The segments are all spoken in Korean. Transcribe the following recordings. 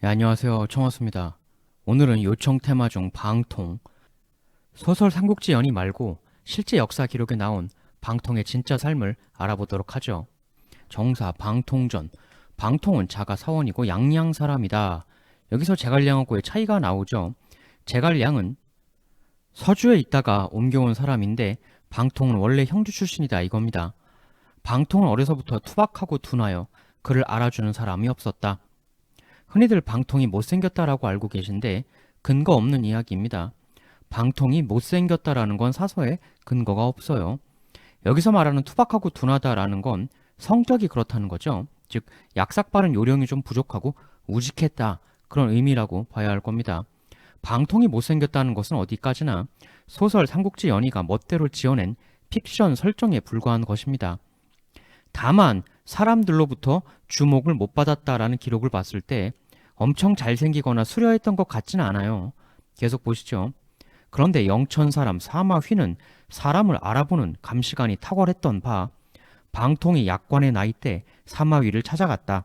네, 안녕하세요. 청호습니다. 오늘은 요청 테마 중 방통, 소설 삼국지 연의 말고 실제 역사 기록에 나온 방통의 진짜 삶을 알아보도록 하죠. 정사 방통전, 방통은 자가 사원이고 양양 사람이다. 여기서 제갈량하고의 차이가 나오죠. 제갈량은 서주에 있다가 옮겨온 사람인데 방통은 원래 형주 출신이다 이겁니다. 방통은 어려서부터 투박하고 둔하여 그를 알아주는 사람이 없었다. 흔히들 방통이 못생겼다라고 알고 계신데 근거 없는 이야기입니다. 방통이 못생겼다라는 건 사서에 근거가 없어요. 여기서 말하는 투박하고 둔하다라는 건 성격이 그렇다는 거죠. 즉 약삭 빠른 요령이 좀 부족하고 우직했다 그런 의미라고 봐야 할 겁니다. 방통이 못생겼다는 것은 어디까지나 소설 삼국지 연의가 멋대로 지어낸 픽션 설정에 불과한 것입니다. 다만 사람들로부터 주목을 못 받았다라는 기록을 봤을 때 엄청 잘생기거나 수려했던 것 같지는 않아요. 계속 보시죠. 그런데 영천 사람 사마휘는 사람을 알아보는 감시관이 탁월했던 바 방통이 약관의 나이 때 사마휘를 찾아갔다.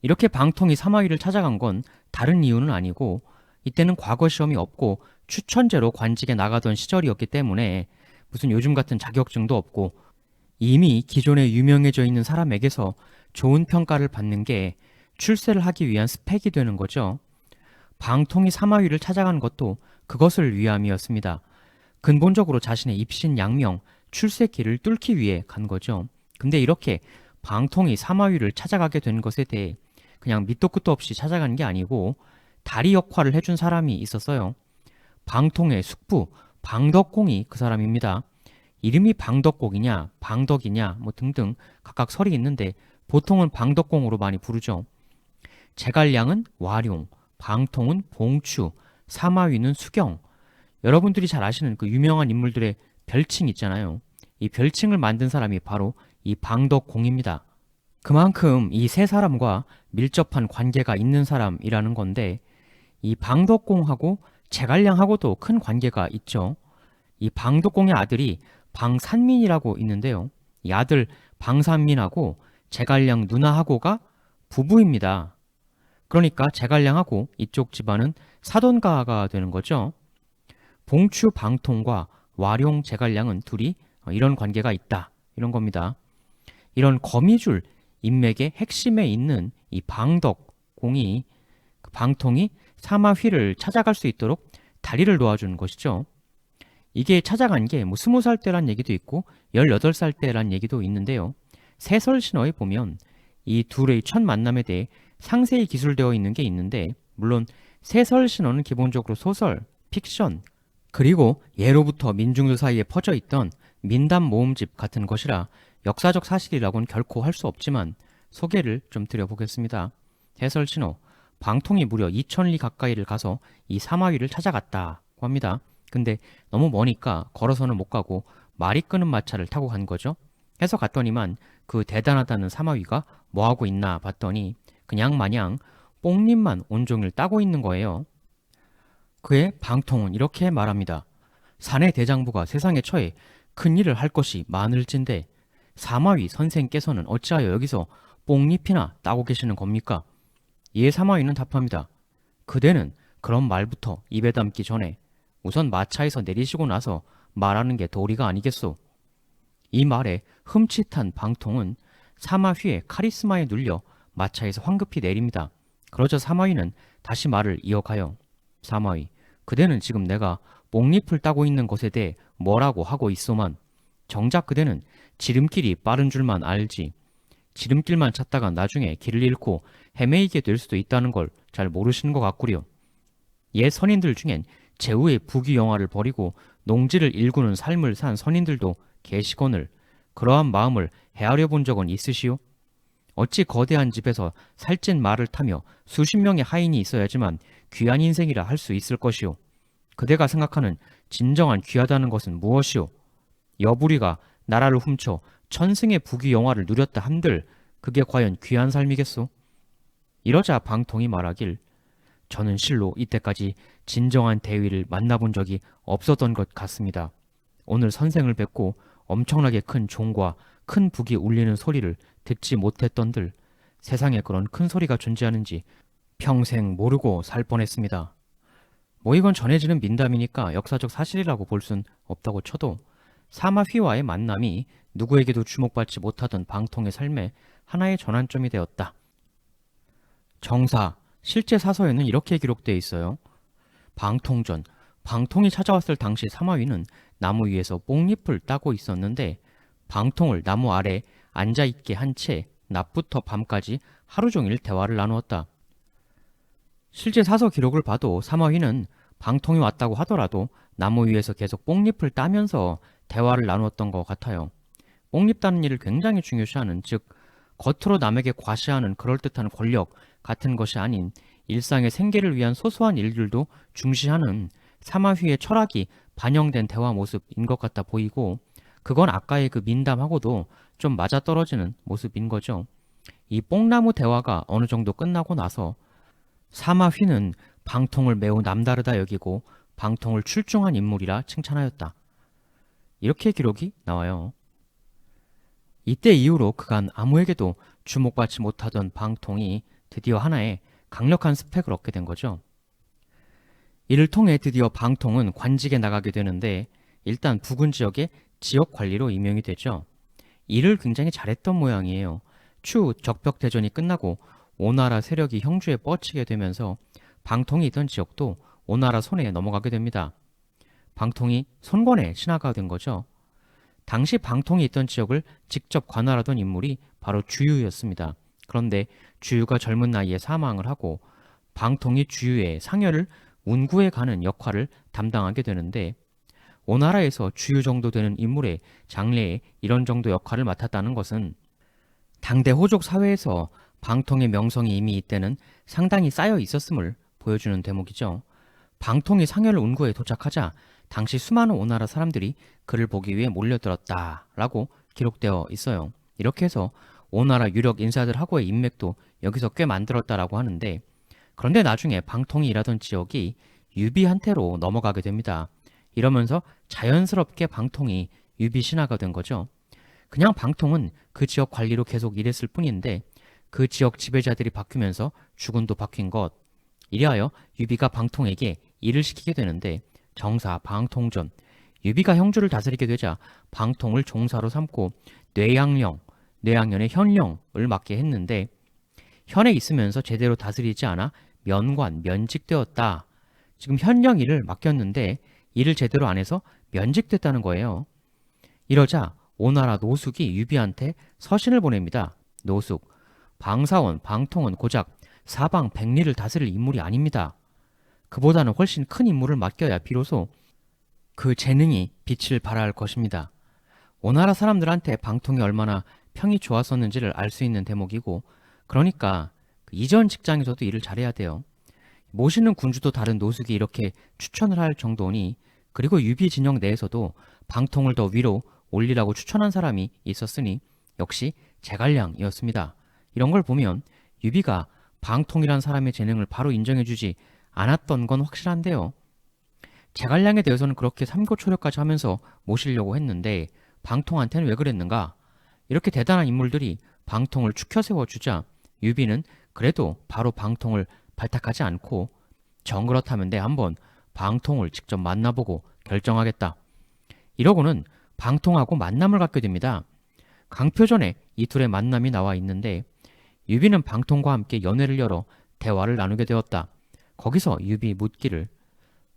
이렇게 방통이 사마휘를 찾아간 건 다른 이유는 아니고 이때는 과거 시험이 없고 추천제로 관직에 나가던 시절이었기 때문에 무슨 요즘 같은 자격증도 없고 이미 기존에 유명해져 있는 사람에게서 좋은 평가를 받는 게 출세를 하기 위한 스펙이 되는 거죠. 방통이 사마위를 찾아간 것도 그것을 위함이었습니다. 근본적으로 자신의 입신 양명, 출세길을 뚫기 위해 간 거죠. 근데 이렇게 방통이 사마위를 찾아가게 된 것에 대해 그냥 밑도 끝도 없이 찾아간 게 아니고 다리 역할을 해준 사람이 있었어요. 방통의 숙부 방덕공이 그 사람입니다. 이름이 방덕공이냐 방덕이냐 뭐 등등 각각 설이 있는데 보통은 방덕공으로 많이 부르죠. 제갈량은 와룡, 방통은 봉추, 사마위는 수경. 여러분들이 잘 아시는 그 유명한 인물들의 별칭 있잖아요. 이 별칭을 만든 사람이 바로 이 방덕공입니다. 그만큼 이 세 사람과 밀접한 관계가 있는 사람이라는 건데 이 방덕공하고 제갈량하고도 큰 관계가 있죠. 이 방덕공의 아들이 방산민이라고 있는데요. 이 아들 방산민하고 제갈량 누나하고가 부부입니다. 그러니까 제갈량하고 이쪽 집안은 사돈가가 되는 거죠. 봉추 방통과 와룡 제갈량은 둘이 이런 관계가 있다. 이런 겁니다. 이런 거미줄 인맥의 핵심에 있는 이 방덕 공이 그 방통이 사마휘를 찾아갈 수 있도록 다리를 놓아주는 것이죠. 이게 찾아간 게뭐 스무 살 때란 얘기도 있고 열여덟 살 때란 얘기도 있는데요. 세설 신화에 보면 이 둘의 첫 만남에 대해 상세히 기술되어 있는 게 있는데 물론 세설 신화는 기본적으로 소설, 픽션 그리고 예로부터 민중들 사이에 퍼져 있던 민담 모음집 같은 것이라 역사적 사실이라고는 결코 할 수 없지만 소개를 좀 드려보겠습니다. 해설 신호 방통이 무려 2천리 가까이를 가서 이 사마위를 찾아갔다고 합니다. 근데 너무 머니까 걸어서는 못 가고 말이 끄는 마차를 타고 간 거죠. 해서 갔더니만 그 대단하다는 사마위가 뭐하고 있나 봤더니 그냥 마냥 뽕잎만 온종일 따고 있는 거예요. 그의 방통은 이렇게 말합니다. 사내 대장부가 세상에 처해 큰 일을 할 것이 많을진데 사마위 선생께서는 어찌하여 여기서 뽕잎이나 따고 계시는 겁니까? 예 사마위는 답합니다. 그대는 그런 말부터 입에 담기 전에 우선 마차에서 내리시고 나서 말하는 게 도리가 아니겠소. 이 말에 흠칫한 방통은 사마휘의 카리스마에 눌려 마차에서 황급히 내립니다. 그러자 사마휘는 다시 말을 이어가요. 사마휘, 그대는 지금 내가 뽕잎을 따고 있는 것에 대해 뭐라고 하고 있소만 정작 그대는 지름길이 빠른 줄만 알지. 지름길만 찾다가 나중에 길을 잃고 헤매이게 될 수도 있다는 걸 잘 모르시는 것 같구려. 옛 선인들 중엔 제후의 부귀영화를 버리고 농지를 일구는 삶을 산 선인들도 계시거늘 그러한 마음을 헤아려 본 적은 있으시오? 어찌 거대한 집에서 살찐 말을 타며 수십 명의 하인이 있어야지만 귀한 인생이라 할 수 있을 것이오. 그대가 생각하는 진정한 귀하다는 것은 무엇이오? 여부리가 나라를 훔쳐 천승의 부귀 영화를 누렸다 한들 그게 과연 귀한 삶이겠소? 이러자 방통이 말하길 저는 실로 이때까지 진정한 대위를 만나본 적이 없었던 것 같습니다. 오늘 선생을 뵙고 엄청나게 큰 종과 큰 북이 울리는 소리를 듣지 못했던들 세상에 그런 큰 소리가 존재하는지 평생 모르고 살 뻔했습니다. 뭐 이건 전해지는 민담이니까 역사적 사실이라고 볼 순 없다고 쳐도 사마 휘와의 만남이 누구에게도 주목받지 못하던 방통의 삶에 하나의 전환점이 되었다. 정사, 실제 사서에는 이렇게 기록되어 있어요. 방통전, 방통이 찾아왔을 당시 사마위는 나무 위에서 뽕잎을 따고 있었는데 방통을 나무 아래 앉아 있게 한 채 낮부터 밤까지 하루 종일 대화를 나누었다. 실제 사서 기록을 봐도 사마위는 방통이 왔다고 하더라도 나무 위에서 계속 뽕잎을 따면서 대화를 나누었던 것 같아요. 뽕잎 따는 일을 굉장히 중요시하는 즉 겉으로 남에게 과시하는 그럴듯한 권력 같은 것이 아닌 일상의 생계를 위한 소소한 일들도 중시하는 사마휘의 철학이 반영된 대화 모습인 것 같아 보이고 그건 아까의 그 민담하고도 좀 맞아떨어지는 모습인 거죠. 이 뽕나무 대화가 어느 정도 끝나고 나서 사마휘는 방통을 매우 남다르다 여기고 방통을 출중한 인물이라 칭찬하였다. 이렇게 기록이 나와요. 이때 이후로 그간 아무에게도 주목받지 못하던 방통이 드디어 하나의 강력한 스펙을 얻게 된 거죠. 이를 통해 드디어 방통은 관직에 나가게 되는데 일단 부근 지역의 지역 관리로 임명이 되죠. 일을 굉장히 잘했던 모양이에요. 추 적벽 대전이 끝나고 오나라 세력이 형주에 뻗치게 되면서 방통이 있던 지역도 오나라 손에 넘어가게 됩니다. 방통이 손권의 신하가 된 거죠. 당시 방통이 있던 지역을 직접 관할하던 인물이 바로 주유였습니다. 그런데 주유가 젊은 나이에 사망을 하고 방통이 주유의 상여를 운구해 가는 역할을 담당하게 되는데 오나라에서 주유 정도 되는 인물의 장래에 이런 정도 역할을 맡았다는 것은 당대 호족 사회에서 방통의 명성이 이미 이때는 상당히 쌓여 있었음을 보여주는 대목이죠. 방통이 상여를 운구에 도착하자 당시 수많은 오나라 사람들이 그를 보기 위해 몰려들었다라고 기록되어 있어요. 이렇게 해서 오나라 유력 인사들 하고의 인맥도 여기서 꽤 만들었다라고 하는데 그런데 나중에 방통이 일하던 지역이 유비한테로 넘어가게 됩니다. 이러면서 자연스럽게 방통이 유비 신하가 된 거죠. 그냥 방통은 그 지역 관리로 계속 일했을 뿐인데 그 지역 지배자들이 바뀌면서 주군도 바뀐 것. 이리하여 유비가 방통에게 일을 시키게 되는데 정사 방통전 유비가 형주를 다스리게 되자 방통을 종사로 삼고 뇌양령, 뇌양년의 현령을 맡게 했는데 현에 있으면서 제대로 다스리지 않아 면관, 면직되었다. 지금 현령 일을 맡겼는데 일을 제대로 안 해서 면직됐다는 거예요. 이러자 오나라 노숙이 유비한테 서신을 보냅니다. 노숙, 방사원, 방통은 고작 사방 백리를 다스릴 인물이 아닙니다. 그보다는 훨씬 큰 임무를 맡겨야 비로소 그 재능이 빛을 발할 것입니다. 오나라 사람들한테 방통이 얼마나 평이 좋았었는지를 알 수 있는 대목이고 그러니까 그 이전 직장에서도 일을 잘해야 돼요. 모시는 군주도 다른 노숙이 이렇게 추천을 할 정도니 그리고 유비 진영 내에서도 방통을 더 위로 올리라고 추천한 사람이 있었으니 역시 제갈량이었습니다. 이런 걸 보면 유비가 방통이란 사람의 재능을 바로 인정해주지 않았던 건 확실한데요. 제갈량에 대해서는 그렇게 삼고초려까지 하면서 모시려고 했는데 방통한테는 왜 그랬는가? 이렇게 대단한 인물들이 방통을 추켜 세워 주자 유비는 그래도 바로 방통을 발탁하지 않고 정 그렇다면 내 한번 방통을 직접 만나보고 결정하겠다. 이러고는 방통하고 만남을 갖게 됩니다. 강표전에 이 둘의 만남이 나와 있는데 유비는 방통과 함께 연회를 열어 대화를 나누게 되었다. 거기서 유비 묻기를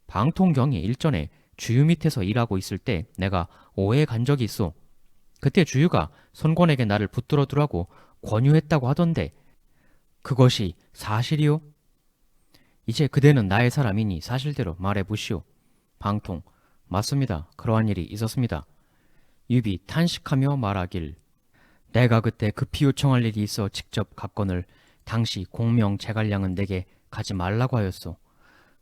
방통경이 일전에 주유 밑에서 일하고 있을 때 내가 오해 간 적이 있어. 그때 주유가 손권에게 나를 붙들어 두라고 권유했다고 하던데 그것이 사실이요? 이제 그대는 나의 사람이니 사실대로 말해 보시오. 방통 맞습니다. 그러한 일이 있었습니다. 유비 탄식하며 말하길 내가 그때 급히 요청할 일이 있어 직접 갔건을 당시 공명 제갈량은 내게 가지 말라고 하였소.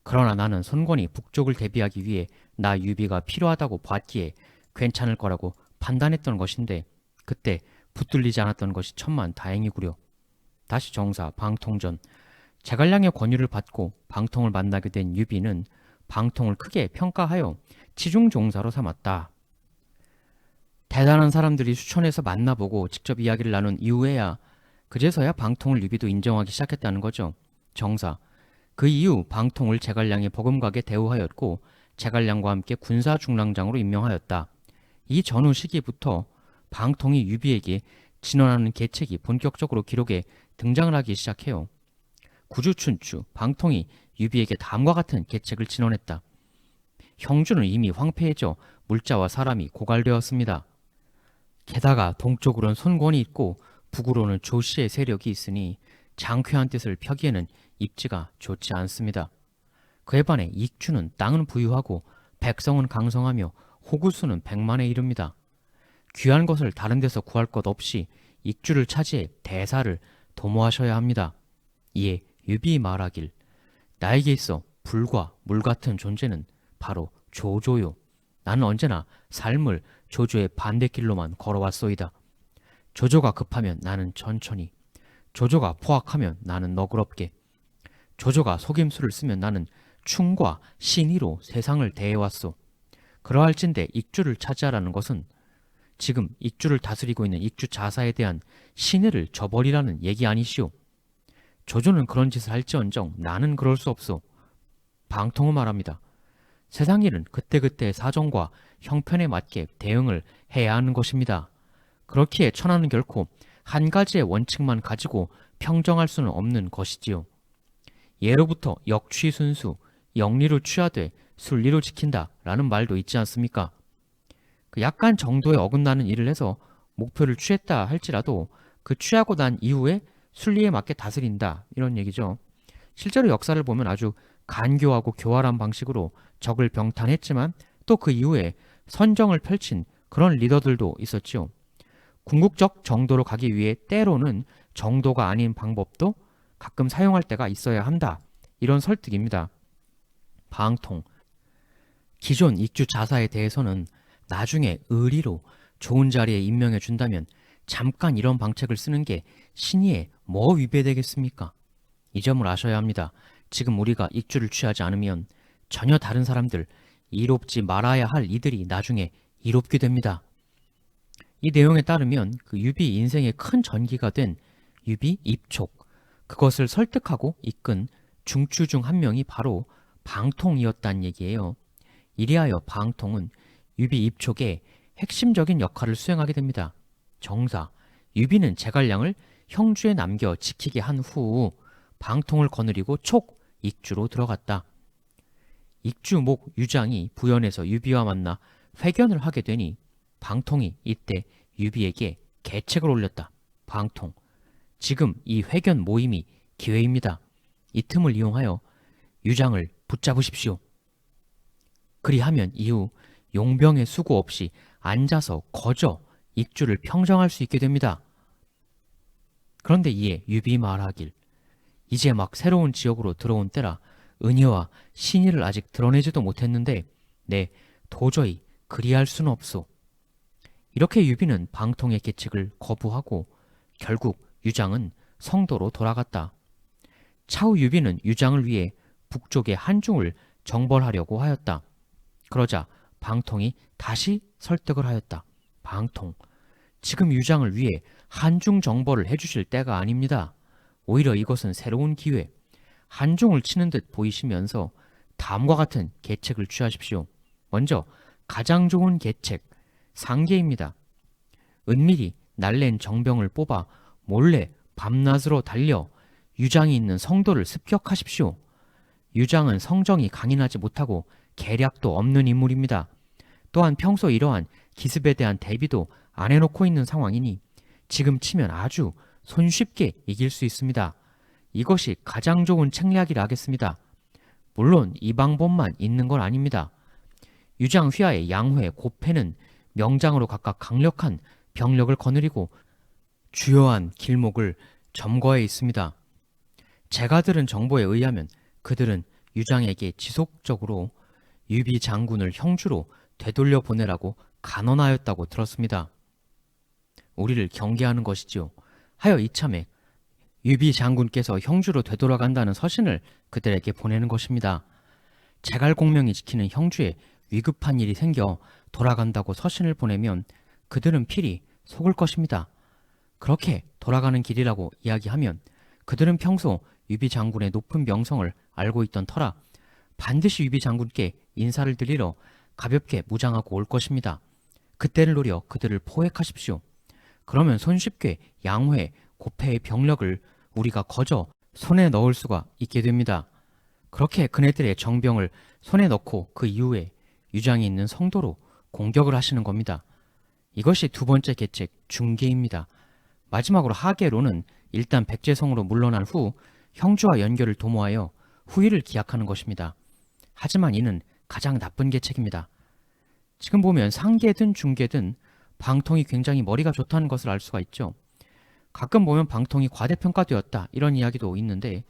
그러나 나는 손권이 북쪽을 대비하기 위해 나 유비가 필요하다고 봤기에 괜찮을 거라고 판단했던 것인데 그때 붙들리지 않았던 것이 천만 다행이구려. 다시 정사 방통전 제갈량의 권유를 받고 방통을 만나게 된 유비는 방통을 크게 평가하여 치중종사로 삼았다. 대단한 사람들이 추천해서 만나보고 직접 이야기를 나눈 이후에야 그제서야 방통을 유비도 인정하기 시작했다는 거죠. 정사. 그 이후 방통을 제갈량의 버금가게 대우하였고 제갈량과 함께 군사 중랑장으로 임명하였다. 이 전후 시기부터 방통이 유비에게 진언하는 계책이 본격적으로 기록에 등장을 하기 시작해요. 구주춘추 방통이 유비에게 다음과 같은 계책을 진언했다. 형주는 이미 황폐해져 물자와 사람이 고갈되었습니다. 게다가 동쪽으로는 손권이 있고 북으로는 조씨의 세력이 있으니 장쾌한 뜻을 펴기에는 입지가 좋지 않습니다. 그에 반해 익주는 땅은 부유하고 백성은 강성하며 호구수는 백만에 이릅니다. 귀한 것을 다른 데서 구할 것 없이 익주를 차지해 대사를 도모하셔야 합니다. 이에 유비 말하길 나에게 있어 불과 물 같은 존재는 바로 조조요. 나는 언제나 삶을 조조의 반대길로만 걸어왔소이다. 조조가 급하면 나는 천천히, 조조가 포악하면 나는 너그럽게, 조조가 속임수를 쓰면 나는 충과 신의로 세상을 대해왔소. 그러할진대 익주를 차지하라는 것은 지금 익주를 다스리고 있는 익주 자사에 대한 신의를 저버리라는 얘기 아니시오. 조조는 그런 짓을 할지언정 나는 그럴 수 없소. 방통은 말합니다. 세상 일은 그때그때의 사정과 형편에 맞게 대응을 해야 하는 것입니다. 그렇기에 천하는 결코 한 가지의 원칙만 가지고 평정할 수는 없는 것이지요. 예로부터 역취순수, 영리로 취하되 순리로 지킨다 라는 말도 있지 않습니까? 그 약간 정도의 어긋나는 일을 해서 목표를 취했다 할지라도 그 취하고 난 이후에 순리에 맞게 다스린다 이런 얘기죠. 실제로 역사를 보면 아주 간교하고 교활한 방식으로 적을 병탄했지만 또 그 이후에 선정을 펼친 그런 리더들도 있었지요. 궁극적 정도로 가기 위해 때로는 정도가 아닌 방법도 가끔 사용할 때가 있어야 한다. 이런 설득입니다. 방통. 기존 익주 자사에 대해서는 나중에 의리로 좋은 자리에 임명해 준다면 잠깐 이런 방책을 쓰는 게 신의에 뭐 위배되겠습니까? 이 점을 아셔야 합니다. 지금 우리가 익주를 취하지 않으면 전혀 다른 사람들, 이롭지 말아야 할 이들이 나중에 이롭게 됩니다. 이 내용에 따르면 그 유비 인생의 큰 전기가 된 유비 입촉, 그것을 설득하고 이끈 중추 중 한 명이 바로 방통이었단 얘기예요. 이리하여 방통은 유비 입촉의 핵심적인 역할을 수행하게 됩니다. 정사, 유비는 제갈량을 형주에 남겨 지키게 한 후 방통을 거느리고 촉, 익주로 들어갔다. 익주 목 유장이 부연해서 유비와 만나 회견을 하게 되니 방통이 이때 유비에게 계책을 올렸다. 방통. 지금 이 회견 모임이 기회입니다. 이 틈을 이용하여 유장을 붙잡으십시오. 그리하면 이후 용병의 수고 없이 앉아서 거저 익주를 평정할 수 있게 됩니다. 그런데 이에 유비 말하길 이제 막 새로운 지역으로 들어온 때라 은혜와 신의를 아직 드러내지도 못했는데 네 도저히 그리할 수는 없소. 이렇게 유비는 방통의 계책을 거부하고 결국 유장은 성도로 돌아갔다. 차후 유비는 유장을 위해 북쪽의 한중을 정벌하려고 하였다. 그러자 방통이 다시 설득을 하였다. 방통, 지금 유장을 위해 한중 정벌을 해주실 때가 아닙니다. 오히려 이것은 새로운 기회, 한중을 치는 듯 보이시면서 다음과 같은 계책을 취하십시오. 먼저 가장 좋은 계책, 상계입니다. 은밀히 날랜 정병을 뽑아 몰래 밤낮으로 달려 유장이 있는 성도를 습격하십시오. 유장은 성정이 강인하지 못하고 계략도 없는 인물입니다. 또한 평소 이러한 기습에 대한 대비도 안 해놓고 있는 상황이니 지금 치면 아주 손쉽게 이길 수 있습니다. 이것이 가장 좋은 책략이라 하겠습니다. 물론 이 방법만 있는 건 아닙니다. 유장 휘하의 양회, 고패는 명장으로 각각 강력한 병력을 거느리고 주요한 길목을 점거해 있습니다. 제가 들은 정보에 의하면 그들은 유장에게 지속적으로 유비 장군을 형주로 되돌려 보내라고 간언하였다고 들었습니다. 우리를 경계하는 것이지요. 하여 이참에 유비 장군께서 형주로 되돌아간다는 서신을 그들에게 보내는 것입니다. 제갈공명이 지키는 형주에 위급한 일이 생겨 돌아간다고 서신을 보내면 그들은 필히 속을 것입니다. 그렇게 돌아가는 길이라고 이야기하면 그들은 평소 유비 장군의 높은 명성을 알고 있던 터라 반드시 유비 장군께 인사를 드리러 가볍게 무장하고 올 것입니다. 그때를 노려 그들을 포획하십시오. 그러면 손쉽게 양회, 고패의 병력을 우리가 거저 손에 넣을 수가 있게 됩니다. 그렇게 그네들의 정병을 손에 넣고 그 이후에 유장이 있는 성도로 공격을 하시는 겁니다. 이것이 두 번째 계책 중계입니다. 마지막으로 하계로는 일단 백제성으로 물러난 후 형주와 연결을 도모하여 후위를 기약하는 것입니다. 하지만 이는 가장 나쁜 계책입니다. 지금 보면 상계든 중계든 방통이 굉장히 머리가 좋다는 것을 알 수가 있죠. 가끔 보면 방통이 과대평가되었다 이런 이야기도 있는데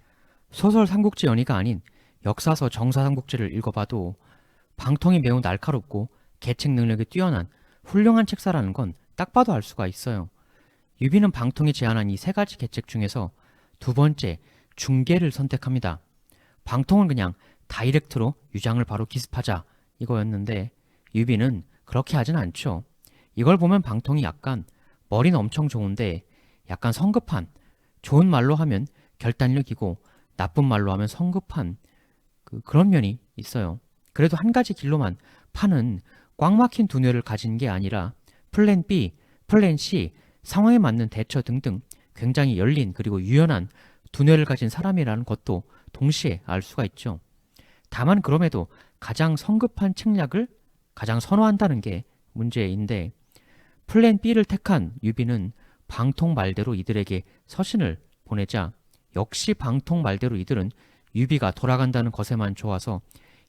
소설 삼국지 연의가 아닌 역사서 정사 삼국지를 읽어봐도 방통이 매우 날카롭고 계책 능력이 뛰어난 훌륭한 책사라는 건 딱 봐도 알 수가 있어요. 유비는 방통이 제안한 이 세 가지 계책 중에서 두 번째 중계를 선택합니다. 방통은 그냥 다이렉트로 유장을 바로 기습하자 이거였는데 유비는 그렇게 하진 않죠. 이걸 보면 방통이 약간 머리는 엄청 좋은데 약간 성급한 좋은 말로 하면 결단력이고 나쁜 말로 하면 성급한 그, 그런 면이 있어요. 그래도 한 가지 길로만 파는 꽉 막힌 두뇌를 가진 게 아니라 플랜 B, 플랜 C, 상황에 맞는 대처 등등 굉장히 열린 그리고 유연한 두뇌를 가진 사람이라는 것도 동시에 알 수가 있죠. 다만 그럼에도 가장 성급한 책략을 가장 선호한다는 게 문제인데 플랜 B를 택한 유비는 방통 말대로 이들에게 서신을 보내자 역시 방통 말대로 이들은 유비가 돌아간다는 것에만 좋아서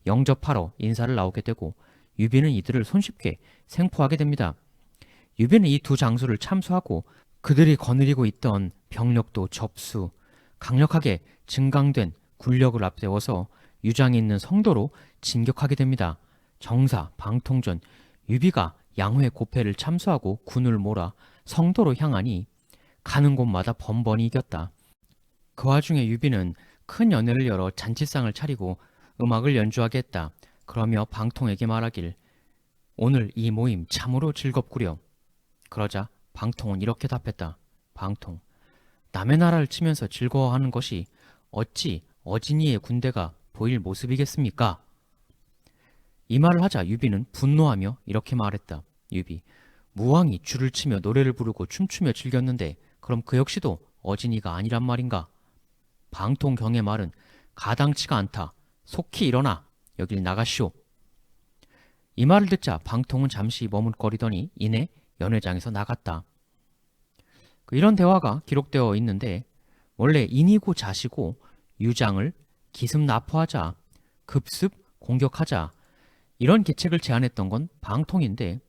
영접하러 인사를 나오게 되고 유비는 이들을 손쉽게 생포하게 됩니다. 유비는 이 두 장소를 참수하고 그들이 거느리고 있던 병력도 접수, 강력하게 증강된 군력을 앞세워서 유장이 있는 성도로 진격하게 됩니다. 정사, 방통전, 유비가 양회 고패를 참수하고 군을 몰아 성도로 향하니 가는 곳마다 번번이 이겼다. 그 와중에 유비는 큰 연회를 열어 잔치상을 차리고 음악을 연주하게 했다. 그러며 방통에게 말하길 오늘 이 모임 참으로 즐겁구려. 그러자 방통은 이렇게 답했다. 방통. 남의 나라를 치면서 즐거워하는 것이 어찌 어진이의 군대가 보일 모습이겠습니까? 이 말을 하자 유비는 분노하며 이렇게 말했다. 유비. 무왕이 줄을 치며 노래를 부르고 춤추며 즐겼는데 그럼 그 역시도 어진이가 아니란 말인가? 방통경의 말은 가당치가 않다. 속히 일어나. 여길 나가시오. 이 말을 듣자 방통은 잠시 머뭇거리더니 이내 연회장에서 나갔다. 그 이런 대화가 기록되어 있는데 원래 인이고 자시고 유장을 기습 납포하자 급습 공격하자 이런 계책을 제안했던 건 방통인데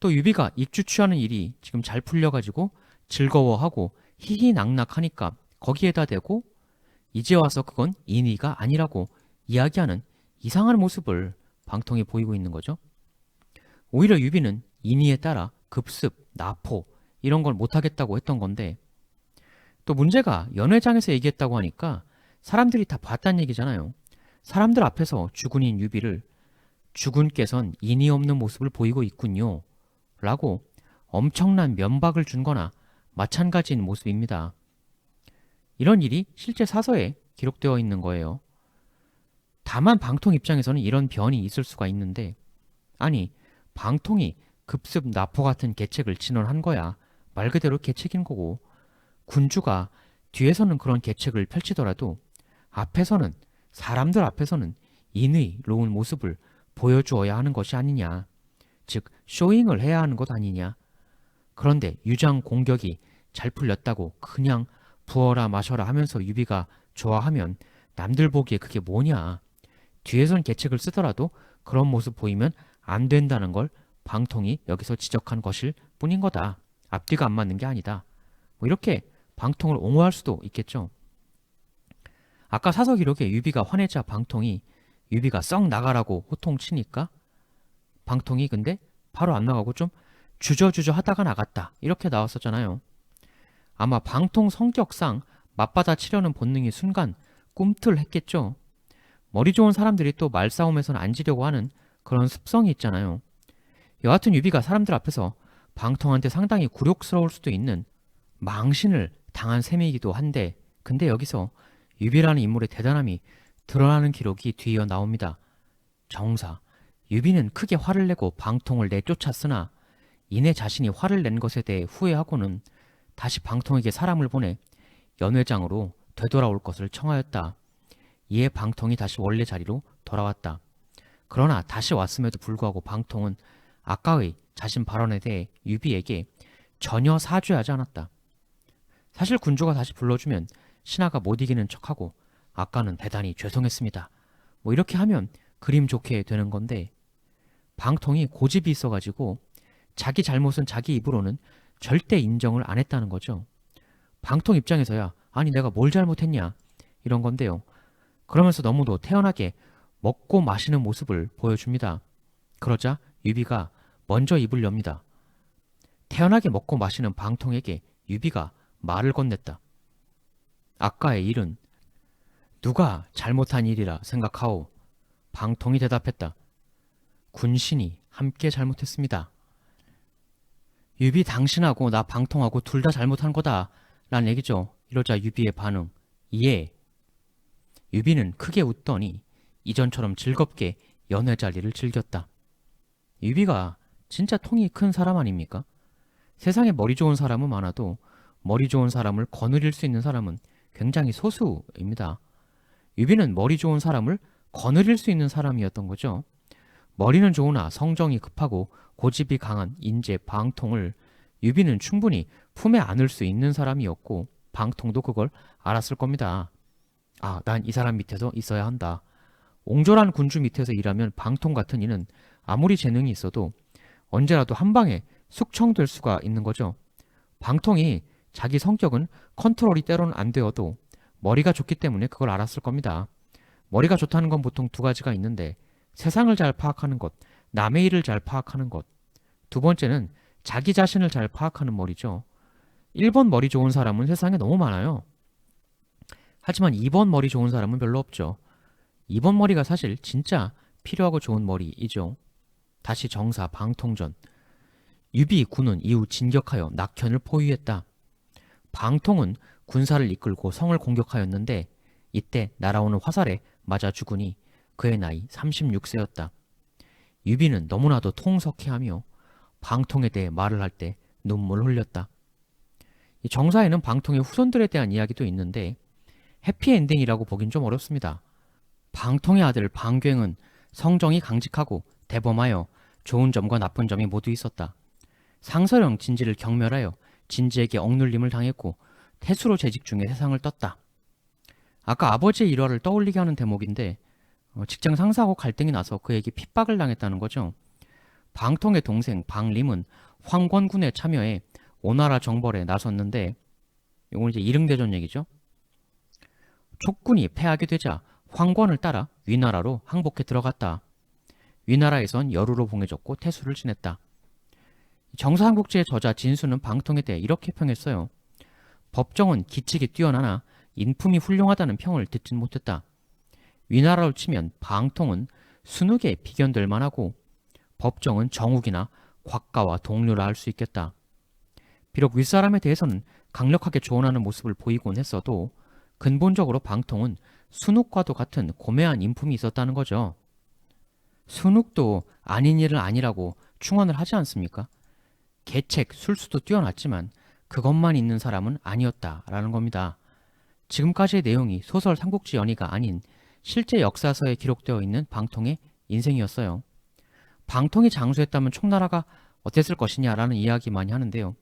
또 유비가 입주 취하는 일이 지금 잘 풀려가지고 즐거워하고 희희낙낙하니까 거기에다 대고 이제 와서 그건 인의가 아니라고 이야기하는 이상한 모습을 방통이 보이고 있는 거죠. 오히려 유비는 인의에 따라 급습, 나포 이런 걸 못하겠다고 했던 건데 또 문제가 연회장에서 얘기했다고 하니까 사람들이 다 봤단 얘기잖아요. 사람들 앞에서 주군인 유비를 주군께선 인이 없는 모습을 보이고 있군요. 라고 엄청난 면박을 준 거나 마찬가지인 모습입니다. 이런 일이 실제 사서에 기록되어 있는 거예요. 다만 방통 입장에서는 이런 변이 있을 수가 있는데 아니 방통이 급습 나포 같은 계책을 진언한 거야. 말 그대로 계책인 거고 군주가 뒤에서는 그런 계책을 펼치더라도 앞에서는 사람들 앞에서는 인의로운 모습을 보여주어야 하는 것이 아니냐. 즉 쇼잉을 해야 하는 것 아니냐. 그런데 유장 공격이 잘 풀렸다고 그냥 부어라 마셔라 하면서 유비가 좋아하면 남들 보기에 그게 뭐냐. 뒤에선 계책을 쓰더라도 그런 모습 보이면 안 된다는 걸 방통이 여기서 지적한 것일 뿐인 거다. 앞뒤가 안 맞는 게 아니다. 뭐 이렇게 방통을 옹호할 수도 있겠죠. 아까 사서 기록에 유비가 화내자 방통이 유비가 썩 나가라고 호통치니까 방통이 근데 바로 안 나가고 좀 주저주저 하다가 나갔다. 이렇게 나왔었잖아요. 아마 방통 성격상 맞받아 치려는 본능이 순간 꿈틀했겠죠. 머리 좋은 사람들이 또 말싸움에서는 앉으려고 하는 그런 습성이 있잖아요. 여하튼 유비가 사람들 앞에서 방통한테 상당히 굴욕스러울 수도 있는 망신을 당한 셈이기도 한데 근데 여기서 유비라는 인물의 대단함이 드러나는 기록이 뒤이어 나옵니다. 정사, 유비는 크게 화를 내고 방통을 내쫓았으나 이내 자신이 화를 낸 것에 대해 후회하고는 다시 방통에게 사람을 보내 연회장으로 되돌아올 것을 청하였다. 이에 방통이 다시 원래 자리로 돌아왔다. 그러나 다시 왔음에도 불구하고 방통은 아까의 자신 발언에 대해 유비에게 전혀 사죄하지 않았다. 사실 군주가 다시 불러주면 신하가 못 이기는 척하고 아까는 대단히 죄송했습니다. 뭐 이렇게 하면 그림 좋게 되는 건데 방통이 고집이 있어가지고 자기 잘못은 자기 입으로는 절대 인정을 안 했다는 거죠. 방통 입장에서야 아니 내가 뭘 잘못했냐 이런 건데요. 그러면서 너무도 태연하게 먹고 마시는 모습을 보여줍니다. 그러자 유비가 먼저 입을 엽니다. 태연하게 먹고 마시는 방통에게 유비가 말을 건넸다. 아까의 일은 누가 잘못한 일이라 생각하오. 방통이 대답했다. 군신이 함께 잘못했습니다. 유비 당신하고 나 방통하고 둘 다 잘못한 거다. 라는 얘기죠. 이러자 유비의 반응. 예. 유비는 크게 웃더니 이전처럼 즐겁게 연애 자리를 즐겼다. 유비가 진짜 통이 큰 사람 아닙니까? 세상에 머리 좋은 사람은 많아도 머리 좋은 사람을 거느릴 수 있는 사람은 굉장히 소수입니다. 유비는 머리 좋은 사람을 거느릴 수 있는 사람이었던 거죠. 머리는 좋으나 성정이 급하고 고집이 강한 인재 방통을 유비는 충분히 품에 안을 수 있는 사람이었고 방통도 그걸 알았을 겁니다. 아, 난 이 사람 밑에서 있어야 한다. 옹졸한 군주 밑에서 일하면 방통 같은 이는 아무리 재능이 있어도 언제라도 한 방에 숙청될 수가 있는 거죠. 방통이 자기 성격은 컨트롤이 때로는 안 되어도 머리가 좋기 때문에 그걸 알았을 겁니다. 머리가 좋다는 건 보통 두 가지가 있는데 세상을 잘 파악하는 것, 남의 일을 잘 파악하는 것. 두 번째는 자기 자신을 잘 파악하는 머리죠. 1번 머리 좋은 사람은 세상에 너무 많아요. 하지만 2번 머리 좋은 사람은 별로 없죠. 2번 머리가 사실 진짜 필요하고 좋은 머리이죠. 다시 정사 방통전. 유비 군은 이후 진격하여 낙현을 포위했다. 방통은 군사를 이끌고 성을 공격하였는데 이때 날아오는 화살에 맞아 죽으니 그의 나이 36세였다. 유비는 너무나도 통석해하며 방통에 대해 말을 할 때 눈물을 흘렸다. 이 정사에는 방통의 후손들에 대한 이야기도 있는데 해피엔딩이라고 보긴 좀 어렵습니다. 방통의 아들 방괭은 성정이 강직하고 대범하여 좋은 점과 나쁜 점이 모두 있었다. 상서령 진지를 경멸하여 진지에게 억눌림을 당했고 태수로 재직 중에 세상을 떴다. 아까 아버지의 일화를 떠올리게 하는 대목인데 어, 직장 상사하고 갈등이 나서 그에게 핍박을 당했다는 거죠. 방통의 동생 방림은 황권군에 참여해 오나라 정벌에 나섰는데 이건 이제 이릉대전 얘기죠. 촉군이 패하게 되자 황권을 따라 위나라로 항복해 들어갔다. 위나라에선 여루로 봉해졌고 태수를 지냈다. 정사한국지의 저자 진수는 방통에 대해 이렇게 평했어요. 법정은 기칙이 뛰어나나 인품이 훌륭하다는 평을 듣진 못했다. 위나라로 치면 방통은 순욱에 비견될 만하고 법정은 정욱이나 곽가와 동료라 할 수 있겠다. 비록 윗사람에 대해서는 강력하게 조언하는 모습을 보이곤 했어도 근본적으로 방통은 순욱과도 같은 고매한 인품이 있었다는 거죠. 순욱도 아닌 일은 아니라고 충언을 하지 않습니까? 계책, 술수도 뛰어났지만 그것만 있는 사람은 아니었다라는 겁니다. 지금까지의 내용이 소설 삼국지 연의가 아닌 실제 역사서에 기록되어 있는 방통의 인생이었어요. 방통이 장수했다면 총나라가 어땠을 것이냐라는 이야기 많이 하는데요.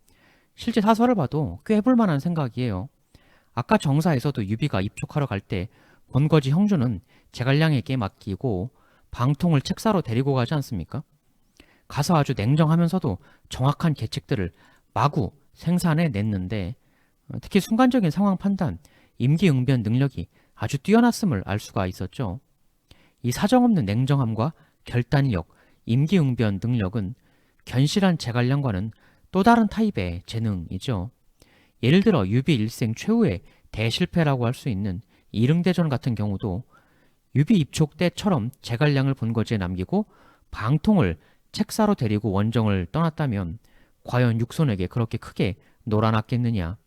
실제 사설을 봐도 꽤 해볼 만한 생각이에요. 아까 정사에서도 유비가 입촉하러 갈때 본거지 형주는 제갈량에게 맡기고 방통을 책사로 데리고 가지 않습니까? 가서 아주 냉정하면서도 정확한 계책들을 마구 생산해 냈는데 어, 특히 순간적인 상황 판단, 임기응변 능력이 아주 뛰어났음을 알 수가 있었죠. 이 사정없는 냉정함과 결단력, 임기응변 능력은 견실한 제갈량과는 또 다른 타입의 재능이죠. 예를 들어 유비 일생 최후의 대실패라고 할 수 있는 이릉대전 같은 경우도 유비 입촉 때처럼 제갈량을 본거지에 남기고 방통을 책사로 데리고 원정을 떠났다면 과연 육손에게 그렇게 크게 놀아났겠느냐.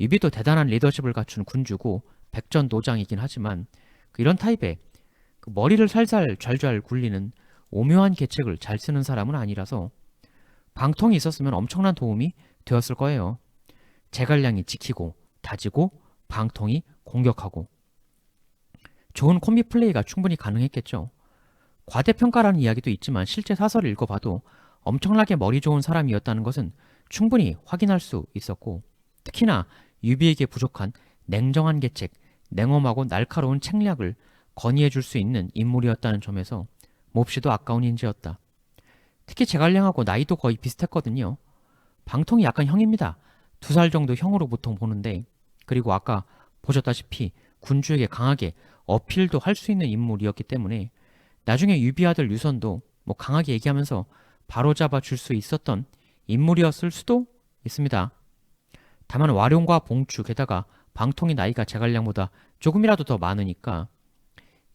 유비도 대단한 리더십을 갖춘 군주고 백전노장이긴 하지만 그 이런 타입의 그 머리를 살살 잘잘 굴리는 오묘한 계책을 잘 쓰는 사람은 아니라서 방통이 있었으면 엄청난 도움이 되었을 거예요. 제갈량이 지키고 다지고 방통이 공격하고 좋은 콤비 플레이가 충분히 가능했겠죠. 과대평가라는 이야기도 있지만 실제 사설을 읽어봐도 엄청나게 머리 좋은 사람이었다는 것은 충분히 확인할 수 있었고 특히나 유비에게 부족한 냉정한 계책, 냉엄하고 날카로운 책략을 건의해 줄 수 있는 인물이었다는 점에서 몹시도 아까운 인재였다. 특히 제갈량하고 나이도 거의 비슷했거든요. 방통이 약간 형입니다. 두 살 정도 형으로 보통 보는데 그리고 아까 보셨다시피 군주에게 강하게 어필도 할 수 있는 인물이었기 때문에 나중에 유비 아들 유선도 뭐 강하게 얘기하면서 바로잡아 줄 수 있었던 인물이었을 수도 있습니다. 다만 와룡과 봉추 게다가 방통의 나이가 제갈량보다 조금이라도 더 많으니까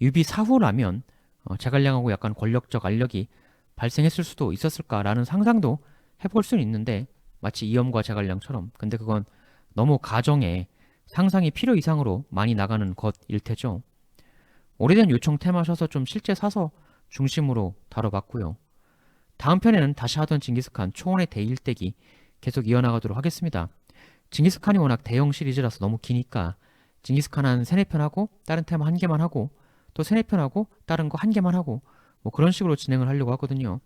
유비 사후라면 어, 제갈량하고 약간 권력적 알력이 발생했을 수도 있었을까라는 상상도 해볼 수는 있는데 마치 이엄과 제갈량처럼 근데 그건 너무 가정에 상상이 필요 이상으로 많이 나가는 것일 테죠. 오래된 요청 테마셔서 좀 실제 사서 중심으로 다뤄봤고요. 다음 편에는 다시 하던 징기스칸 초원의 대일대기 계속 이어나가도록 하겠습니다. 징기스칸이 워낙 대형 시리즈라서 너무 기니까 징기스칸 한 세네 편 하고 다른 테마 한 개만 하고 또 세네 편 하고 다른 거 한 개만 하고 뭐 그런 식으로 진행을 하려고 하거든요.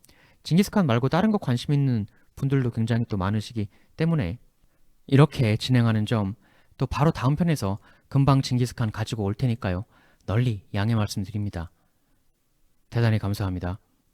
징기스칸 말고 다른 거 관심 있는 분들도 굉장히 또 많으시기 때문에 이렇게 진행하는 점 또 바로 다음 편에서 금방 징기스칸 가지고 올 테니까요. 널리 양해 말씀드립니다. 대단히 감사합니다.